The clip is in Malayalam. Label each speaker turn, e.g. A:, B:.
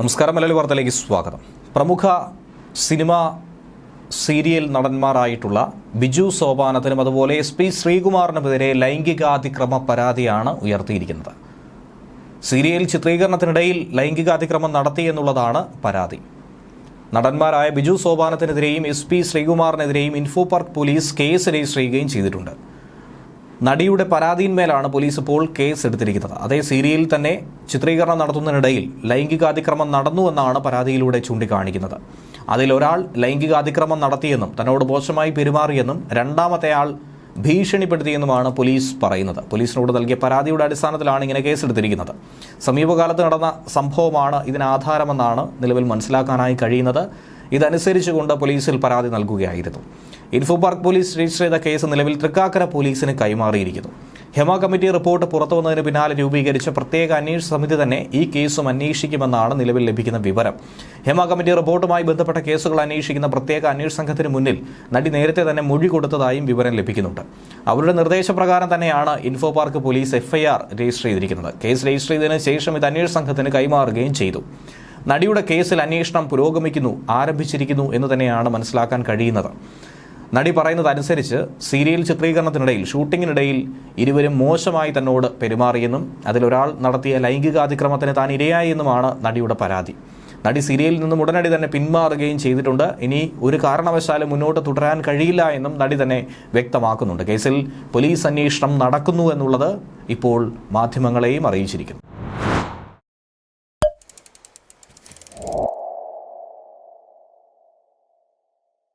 A: നമസ്കാരം മലയാളി വാർത്തയിലേക്ക് സ്വാഗതം. പ്രമുഖ സിനിമ സീരിയൽ നടന്മാരായിട്ടുള്ള ബിജു സോപാനത്തിനും അതുപോലെ എസ് പി ശ്രീകുമാറിനുമെതിരെ ലൈംഗികാതിക്രമ പരാതിയാണ് ഉയർത്തിയിരിക്കുന്നത്. സീരിയൽ ചിത്രീകരണത്തിനിടയിൽ ലൈംഗികാതിക്രമം നടത്തി എന്നുള്ളതാണ് പരാതി. നടന്മാരായ ബിജു സോപാനത്തിനെതിരെയും എസ് പി ശ്രീകുമാറിനെതിരെയും info park police case register ചെയ്യുകയും ചെയ്തിട്ടുണ്ട്. നടിയുടെ പരാതിയിന്മേലാണ് പോലീസ് ഇപ്പോൾ കേസ് എടുത്തിരിക്കുന്നത്. അതേ സീരിയലിൽ തന്നെ ചിത്രീകരണം നടത്തുന്നതിനിടയിൽ ലൈംഗികാതിക്രമം നടന്നുവെന്നാണ് പരാതിയിലൂടെ ചൂണ്ടിക്കാണിക്കുന്നത്. അതിൽ ഒരാൾ ലൈംഗികാതിക്രമം നടത്തിയെന്നും തന്നോട് മോശമായി പെരുമാറിയെന്നും രണ്ടാമത്തെയാൾ ഭീഷണിപ്പെടുത്തിയെന്നുമാണ് പോലീസ് പറയുന്നത്. പോലീസിനോട് നൽകിയ പരാതിയുടെ അടിസ്ഥാനത്തിലാണ് ഇങ്ങനെ കേസെടുത്തിരിക്കുന്നത്. സമീപകാലത്ത് നടന്ന സംഭവമാണ് ഇതിനാധാരമെന്നാണ് നിലവിൽ മനസ്സിലാക്കാനായി കഴിയുന്നത്. ഇതനുസരിച്ചുകൊണ്ട് പോലീസിൽ പരാതി നൽകുകയായിരുന്നു. ഇൻഫോ പാർക്ക് പോലീസ് രജിസ്റ്റർ ചെയ്ത കേസ് നിലവിൽ തൃക്കാക്കര പോലീസിന് കൈമാറിയിരിക്കുന്നു. ഹെമ കമ്മിറ്റി റിപ്പോർട്ട് പുറത്തു വന്നതിന് പിന്നാലെ രൂപീകരിച്ച പ്രത്യേക അന്വേഷണ സമിതി തന്നെ ഈ കേസും അന്വേഷിക്കുമെന്നാണ് നിലവിൽ ലഭിക്കുന്ന വിവരം. ഹെമ കമ്മിറ്റി റിപ്പോർട്ടുമായി ബന്ധപ്പെട്ട കേസുകൾ അന്വേഷിക്കുന്ന പ്രത്യേക അന്വേഷണ സംഘത്തിന് മുന്നിൽ നടി നേരത്തെ തന്നെ മൊഴി കൊടുത്തതായും വിവരം ലഭിക്കുന്നുണ്ട്. അവരുടെ നിർദ്ദേശപ്രകാരം തന്നെയാണ് info park police FIR register ചെയ്തിരിക്കുന്നത്. കേസ് രജിസ്റ്റർ ചെയ്തതിന് ശേഷം ഇത് അന്വേഷണ സംഘത്തിന് കൈമാറുകയും ചെയ്തു. നടിയുടെ കേസിൽ അന്വേഷണം പുരോഗമിക്കുന്നു ആരംഭിച്ചിരിക്കുന്നു എന്ന് തന്നെയാണ് മനസ്സിലാക്കാൻ കഴിയുന്നത്. നടി പറയുന്നത് അനുസരിച്ച് സീരിയൽ ചിത്രീകരണത്തിനിടയിൽ ഷൂട്ടിങ്ങിനിടയിൽ ഇരുവരും മോശമായി തന്നോട് പെരുമാറിയെന്നും അതിലൊരാൾ നടത്തിയ ലൈംഗികാതിക്രമത്തിന് താൻ ഇരയായി എന്നുമാണ് നടിയുടെ പരാതി. നടി സീരിയലിൽ നിന്നും ഉടനടി തന്നെ പിന്മാറുകയും ചെയ്തിട്ടുണ്ട്. ഇനി ഒരു കാരണവശാലും മുന്നോട്ട് തുടരാൻ കഴിയില്ല എന്നും നടി തന്നെ വ്യക്തമാക്കുന്നുണ്ട്. കേസിൽ പോലീസ് അന്വേഷണം നടക്കുന്നു എന്നുള്ളത് ഇപ്പോൾ മാധ്യമങ്ങളെയും അറിയിച്ചിരിക്കുന്നു.